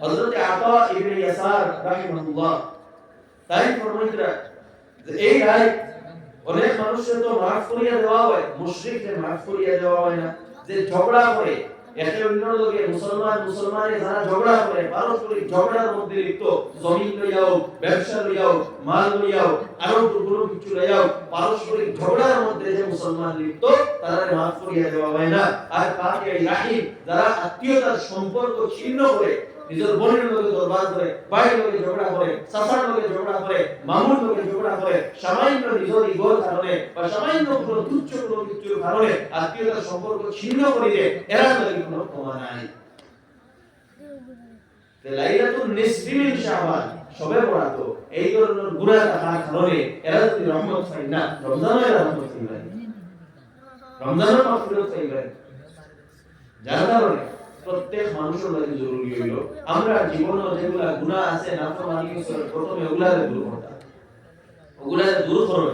হযরত আতা ইবনে ইয়াসার রাহিমাহুল্লাহ তাই ফরমাইতরা যে এই রায় অনেক মানুষের তো মাফ করিয়া দেওয়া হয়, মুশরিকদের মাফ করিয়া দেওয়া হয় না। যে ঝগড়া করে, একে অন্য লোকে মুসলমান মুসলমানে যারা ঝগড়া করে, পারস্পরিক ঝগড়ার মধ্যে লিপ্ত জমি লইয়াও, ব্যবসা লইয়াও, মাল লইয়াও আরও কোনো কিছু লইয়াও, পারস্পরিক ঝগড়ার মধ্যে যে মুসলমান লিপ্ত, তারা মাফ করিয়া দেওয়া হয় না। আর কাকে রাহিম, যারা আত্মীয়তার সম্পর্ক ছিন্ন করে নিজের বোনের লোকে দরবার করে ভাইয়ের লোকে ঝগড়া করে, চাচার লোকে ঝগড়া করে, মামুর লোকে ঝগড়া করে সামান্য নিজের ইগোর কারণে বা সামান্য কোনো তুচ্ছ কোনো কিছুর কারণে আত্মীয়তার সম্পর্ক ছিন্ন করিলে এরা তাদের কোনো ক্ষমা নাই। লাইলাতুল নিসফি মিন শাবান, সবে বরাত, এই ধরনের গুনাহ থাকার কারণে এরা যদি রহমত পায় না রমজানে রহমত পাইবে রমজানের মাগফিরাত পাইবে যার কারণে প্রত্যেক মানুষের লাগে জরুরি হইল। আমরা জীবনে যেগুলা গুনাহ আছে নাফরমানি প্রথমে ওগুলারে দূর করতা ওগুলারে দূর করো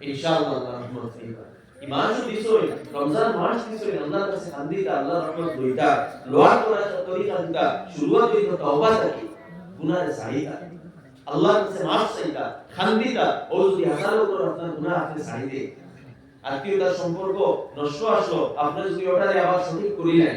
ইনশাআল্লাহ আপনার আত্মীয়তার সম্পর্ক নষ্ট আসলো আপনি যদি ওটারে আবার সঠিক করি করিলেন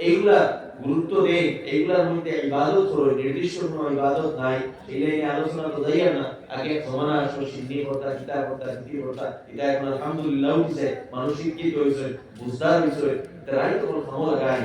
এইগুলা গুরুত্ব দেন এইগুলার মধ্যে ইবাদত হলো, নির্দিষ্ট কোনো ইবাদত নাই। এই আলোচনা তো যাইয়া না। আগে জমানা আসলো সিদ্ধি করতা কিতাব করতা সিদ্ধি করতা এটা এখন আলহামদুলিল্লাহ হইছে মানুষ শিক্ষিত হইছে বুঝদার হইছে তারাই তো কোনো ক্ষমতা লাগায়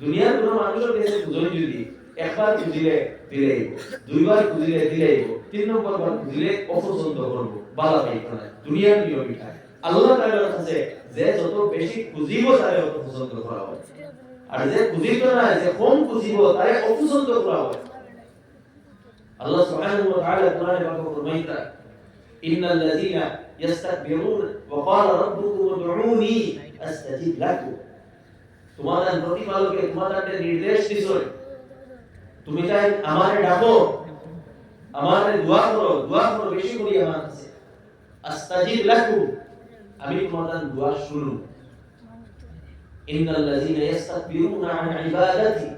দুনিয়ার কোনো মানুষের কাছে খুঁজনি যদি একবার খুঁজিলে দিলেই দুইবার খুঁজিলে দিলেই তিন নম্বর বার খুঁজিলে অপছন্দ করব বালা পাইব না। দুনিয়ার নিয়ম এটা আল্লাহ তাআলার কাছে যে যত বেশি খুঁজিব, তারে অত পছন্দ করা হয়। আর যে খুঁজিব না যে কম খুঁজিব, তারে অপছন্দ করা হয়। আল্লাহ সুবহানাহু ওয়া তাআলা কোরআনে পাকে ফরমাইতা ইন্নাল লাযীনা ইস্তাকবিরুন ওয়া ক্বালা রাব্বুকুম উদউনি আস্তাজিব লাকুম। তোমাদের প্রতিপালকে তোমাদের নির্দেশ দিছো। তুমি তাই আমারে ডাকো, আমারে দোয়া করো দোয়া করো বেশি করি আমার কাছে। আস্তাজিব লাকুম আমি তোমাদের দোয়া শুনু। ইন্নাল লাযিনা ইস্তাকবিরুনা আন ইবাদাতি,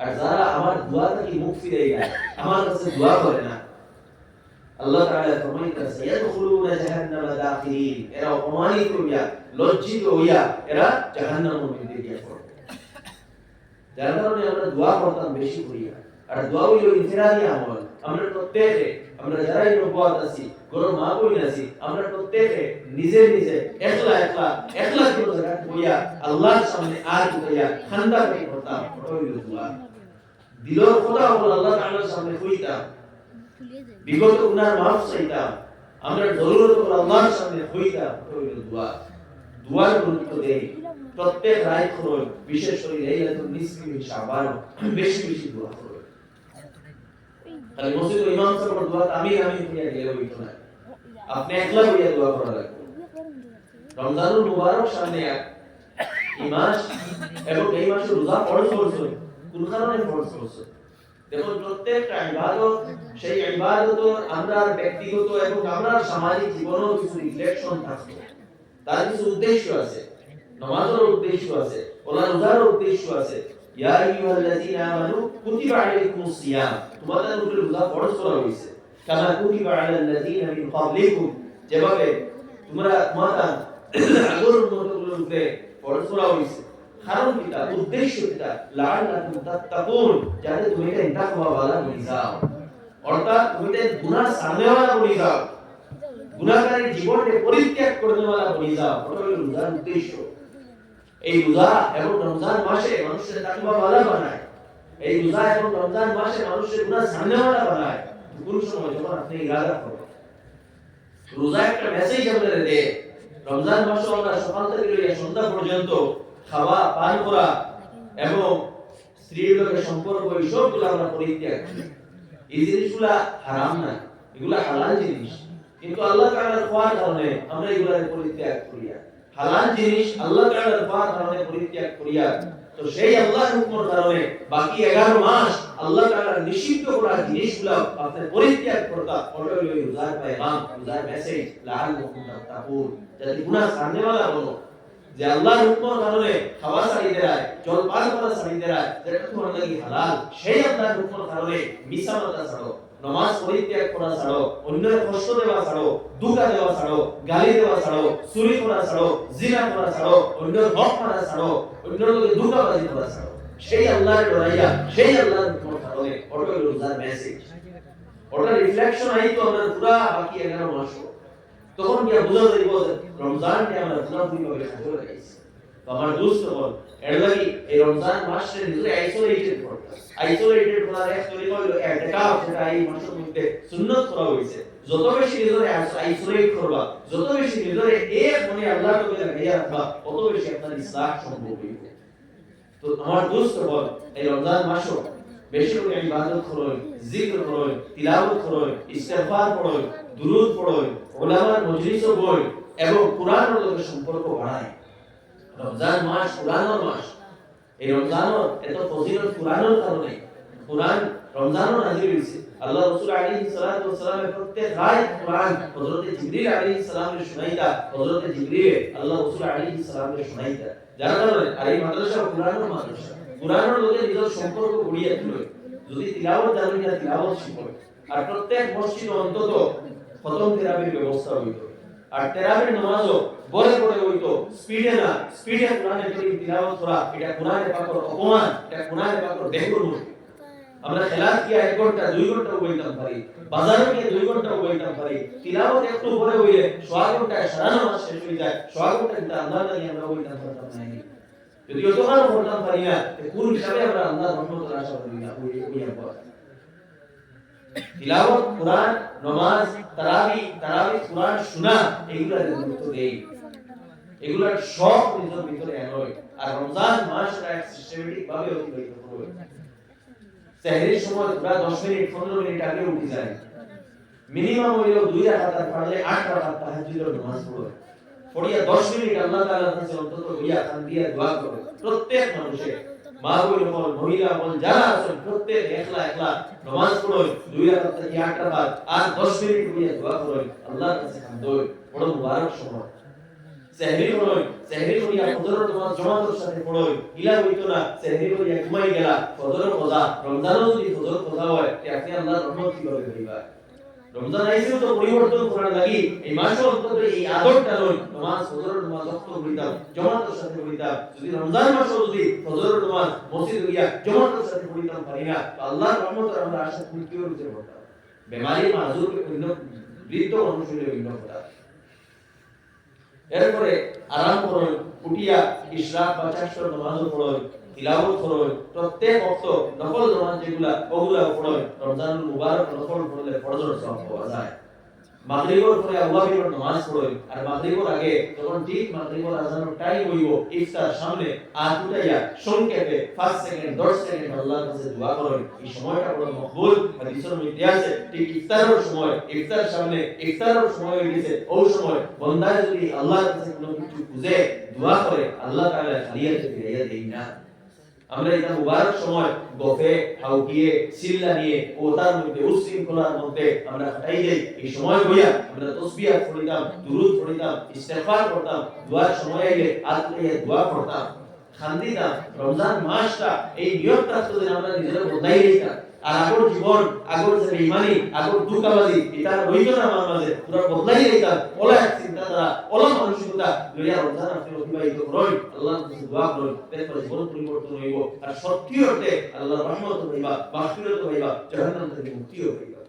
আর যারা আমার দোয়া থেকে মুখ ফিরে যায় আমার কাছে দোয়া করে না। আল্লাহ তাআলা ফরমাইতেন সায়াদখুলুনা জাহান্নামা দাখিলিন এরা অপমানিত হইয়া লজ্জিত হইয়া এরা জাহান্নামের যার কারণে আমরা দোয়া করতাম বেশি করিয়া আর দোয়া হইল আমল আমরা প্রত্যেকে আমরা যারাই নবুয়াত আছি গরু মা আছি আমরা প্রত্যেকে নিজে নিজে একলা একলা একলা কোনো হইয়া আল্লাহর সামনে আর হইয়া করে করতাম দোয়া দিলর কথা হল আল্লাহ তাআলার সামনে হইতাম বিগত গুনার মাফ চাইতাম আমরা জরুরত হল আল্লাহর সামনে হইতাম দোয়া দোয়ার গুরুত্ব দেই প্রত্যেক রায় করুন বিশেষ করে লাইলাতুল নিসফি মিন শাবান, বেশি বেশি দোয়া করুন খালি মসজিদ ইমাম সাহেব দোয়া আমি আমি গেলে না আপনি একলা দোয়া করা লাগবে। রমজানুল মুবারক সামনে এই মাস এবং এই মাসে রোজা ফরজ কোন কারণে ফরজ প্রত্যেকটা ইবাদত, সেই ইবাদত আমরা ব্যক্তিগত এবং আমরা সামাজিক জীবনেও কিছু রিফ্লেকশন তার কিছু উদ্দেশ্য আছে নামাজের উদ্দেশ্য আছে ওলা রোজার উদ্দেশ্য আছে ইয়া আইয়ুহাল্লাযীনা আমানু কুতিবা আলাইকুমুস সিয়াম তোমাদের উপরে রোজা ফরজ করা হয়েছে কামা কুতিবা আলাল্লাযীনা মিন ক্বাবলিকুম যেভাবে তোমরা তোমাদের আগর উম্মতগুলোর উপরে ফরজ করা হয়েছে কারণ কিটা উদ্দেশ্য কিটা লাআল্লাকুম তাত্তাকুন যাতে তুমি এটা তাকওয়া ওয়ালা হয়ে যাও অর্থাৎ তুমি গুনাহ সামনেওয়ালা বনি যাও গুনাহকারী জীবনকে পরিত্যাগ করে বনি যাও ওটা রোজার উদ্দেশ্য এই রোজা এবং রমজান মাসে মানুষের তাকওয়া ওয়ালা বানায়। এই রোজা এবং রমজান মাসে মানুষের গুনাহ সামনেওয়ালা বানায়। কোন সময় যখন আপনি ইরাদা করবেন রোজা একটা মেসেজ আমাদের দেয় রমজান মাসে আমরা সকাল থেকে সন্ধ্যা পর্যন্ত খাওয়া, পান করা এবং স্ত্রীর লোকের সম্পর্ক, এই সবগুলো আমরা পরিত্যাগ এই জিনিসগুলা হারাম না। এগুলা হালাল জিনিস। কিন্তু আল্লাহ তাআলার খোয়ার কারণে আমরা এগুলা পরিত্যাগ করিয়া। হালাল জিনিস আল্লাহ তাআলার খোয়ার কারণে পরিত্যাগ করিয়া, তো সেই আল্লাহর হুকুমের কারণে বাকি 11 মাস আল্লাহ তাআলা নিষিদ্ধ করা জিনিসগুলো আপনি পরিত্যাগ করতা ওটা হলো রোজার পেগাম রোজার মেসেজ লাআল্লাকুম তাত্তাকুন যাতে গুনাহ সামনে वाला বলো যে আল্লাহর হুকুমের কারণে খাওয়া ছাড়ি দেয় জল পান করা ছাড়ি দেয় যেটা তোমার লাগি হালাল, সেই আল্লাহর হুকুমের কারণে মিছা ছাড়ো। নমাজ পরিত্যাগ করা ছাড়ো অন্যের কষ্ট দেওয়া ছাড়ো দুঃখা দেওয়া ছাড়ো গালি দেওয়া ছাড়ো চুরি করা ছাড়ো জিনা করা ছাড়ো অন্যের হক মারা ছাড়ো অন্যের লোকে দুঃখাবাজি করা ছাড়ো সেই আল্লাহর ডরাইয়া সেই আল্লাহর কারণে ওটা রোজার মেসেজ ওটা রিফ্লেকশন আই তো আমরা পুরা বাকি এগারো মাস তখন গিয়া বোঝা যাইব রমজানকে আমরা পুরাপুরি ভাবে কাজে লাগাইছি। আমার বল এর লাগি এই রমজান মাসে নিজে আইসোলেটেড করতে আইসোলেটেড করার এক তরিকা হলো এটাকাফ যেটা এই মাসের মধ্যে সুন্নত করা হয়েছে। যত বেশি নিজরে আইসোলেট করবা, যত বেশি নিজরে এক মনে আল্লাহর কাছে লাগাইয়া রাখবা তত বেশি আপনার ইসলাম সম্ভব হইবে তো আমার দোস্ত বল এই রমজান মাসও বেশি করে ইবাদত করুন জিকির করুন তিলাওয়াত করুন ইস্তেগফার পড়ুন দুরূদ পড়ুন ওলামার মজলিস বই এবং কোরআনের লোকের সম্পর্ক বাড়ায়। রমজান মাস কোরআনের মাস। এই রমজানের এত ফজিলত কোরআনের কারণে কোরআন রমজানও নাজিল হয়েছে। আল্লাহ রাসূল আলাইহিস সালাতু ওয়াস সালাম প্রত্যেক রাত কোরআন হযরত জিবরিল আলাইহিস সালামের শুনাইতা হযরত জিবরিল আল্লাহ রাসূল আলাইহিস সালামের শুনাইতা যার কারণে আর এই মাদ্রাসা কোরআনের মাদ্রাসা। কোরআনের লোকের নিজের সম্পর্ক গড়িয়ে তুলে। যদি তিলাওয়াত জানি না, তিলাওয়াত শিখো আর প্রত্যেক মসজিদ অন্তত খতম তেরাবির ব্যবস্থা হইতো আর তেরাবির নামাজও বলে বলে হইতো স্পিডে না, স্পিডে কোরআনে করিম তিলাওয়াত করা, এটা কোরআনে পাকর অপমান, এটা কোরআনে পাকর বেহুর আমরা খেলার কি এক ঘণ্টা, দুই ঘণ্টা বইতাম পারি? বাজারে গিয়ে দুই ঘণ্টা বইতাম পারি? তিলাওয়াত একটু পরে হইলে সোয়া ঘন্টায় সারা নামাজ শেষ হয়ে যায়, সোয়া ঘণ্টা কিন্তু আল্লাহ লাগি আমরা বইতাম পারতাম না যদি অতখানি পড়তাম পারি না কোন হিসাবে আমরা আল্লাহ রহমতের আশা করি না ওই ওই তিলাওয়াত, কোরআন, নামাজ, তারাবি তারাবি, কোরআন শোনা এগুলার গুরুত্ব দেই এগুলার সব নিজের ভিতরে এনয় আর রমজান মাসটা এক সিস্টেমেটিক ভাবে অতিবাহিত করবে সেহরির সময় পুরা 10 মিনিট 15 মিনিট আগে উঠে যায়। মিনিমাম হইল দুই রাকাত পারলে আট রাকাত তাহাজ্জুদের নামাজ পড়বে পড়িয়া 10 মিনিট আল্লাহ তাআলার কাছে অন্তত হইয়া দিয়া দোয়া করবে প্রত্যেক মানুষের মা বল বল মহিলা বল যারা আছেন প্রত্যেক একলা একলা নামাজ পড়ো দুই রাকাত থেকে আট রাকাত আর 10 মিনিট হইয়া দোয়া করো আল্লাহর কাছে কান্দ বড় মুবারক সময়। সেহরি পড়োই সেহরি করিয়া ফজরের নামাজ জামাতের সাথে পড়োই ইলা হইতো না সেহরি করিয়া ঘুমাই গেলা। ফজরের কজা রমজানও যদি ফজর কজা হয়, তে আপনি আল্লাহর রহমত কীভাবে পাইবা রমজান আইসেও তো পরিবর্তন করার লাগি এই মাসে অন্তত এই আদরটা লই নামাজ, ফজরের নামাজ অক্ত হইতাম জামাতের সাথে হইতাম যদি রমজান মাসে যদি করি কথা এরপরে আরাম করুন উঠিয়া ইশরাক বা চারশো নামাজও পড়ুন। তিলাওয়াত করুন প্রত্যেক ওয়াক্ত নফল নামাজ যেগুলা ওগুলা পড়ুন রমজানুল মুবারক নফল পড়লে ফরজের সওয়াব পাওয়া যায়। মাগরিবের পরে আল্লাহর নামাজ পড়ুন আর মাগরিবের আগে যখন ঠিক মাগরিবের আজানের টাইম হইব ইফতার সামনে আর উঠাইয়া সংক্ষেপে 5 সেকেন্ড 10 সেকেন্ড আল্লাহর কাছে দোয়া করুন এই সময়টা বড় মকবুল হাদিসের মধ্যে আছে। ঠিক ইফতারের সময় ইফতার সামনে ইফতারের সময় গেছে। ওই সময় বান্দা যদি আল্লাহর কাছে কোনো কিছু খুঁজে দোয়া করে আল্লাহ আমরা এটা মুবারক সময় গফে হাউকিয়ে সিল্লা নিয়ে ও তার মধ্যে উশৃঙ্খলার মধ্যে আমরা কাটাই যাই এই সময় হইয়া আমরা তসবিহ পড়িতাম, দুরুদ পড়িতাম, ইস্তেগফার করতাম, দোয়ার সময় আইলে আল্লাহ দোয়া করতাম খান্দিতাম। রমজান মাসটা এই নিয়মটা যদি আমরা নিজেরা বদলাই দিতাম। আর জীবন আগর যে আগর এটা না আমার মাঝে পুরা বদলাই এটা মানসিকতা লইয়া অতিবাহিত করই আল্লাহর কাছে দোয়া করই এরপরে জীবন পরিবর্তন হইব। আর সত্যি আল্লাহর রহমত হইবা হইবা জাহান্নাম থেকে মুক্তিও হইবা।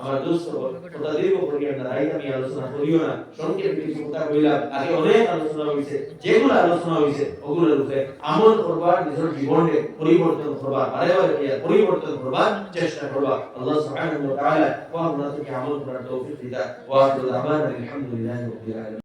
আমার দোস্ত কথা দীর্ঘ করিয়া না রাইত আমি আলোচনা করিও না। সংক্ষেপে কিছু কথা কইলাম। আগে অনেক আলোচনা হইছে, যেগুলো আলোচনা হয়েছে ওগুলোর উপরে আমল করবার, নিজের জীবনে পরিবর্তন করবার আরে বারে পরিবর্তন করবার চেষ্টা করবা। আল্লাহ সুবহানাহু ওয়া তাআলা ওয়া আমরা থেকে আমল করার তৌফিক দিতা। ওয়া আলহামদুলিল্লাহি রাব্বিল আলামিন।